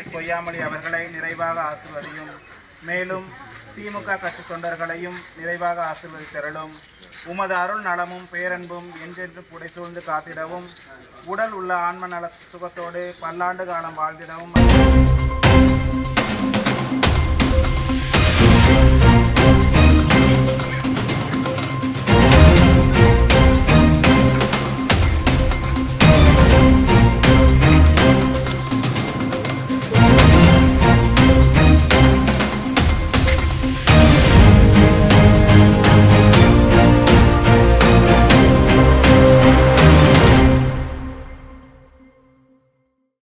பொய்யாமொழி அவர்களை நிறைவாக ஆசிர்வதியும். மேலும் திமுக கட்சி தொண்டர்களையும் நிறைவாக ஆசிர்வதித்தருளும். உமது அருள் நலமும் பேரன்பும் என்றென்று புடைசூழ்ந்து காத்திடவும். உடல் உள்ள ஆன்ம நல சுகத்தோடு பல்லாண்டு காலம் வாழ்ந்திடவும்.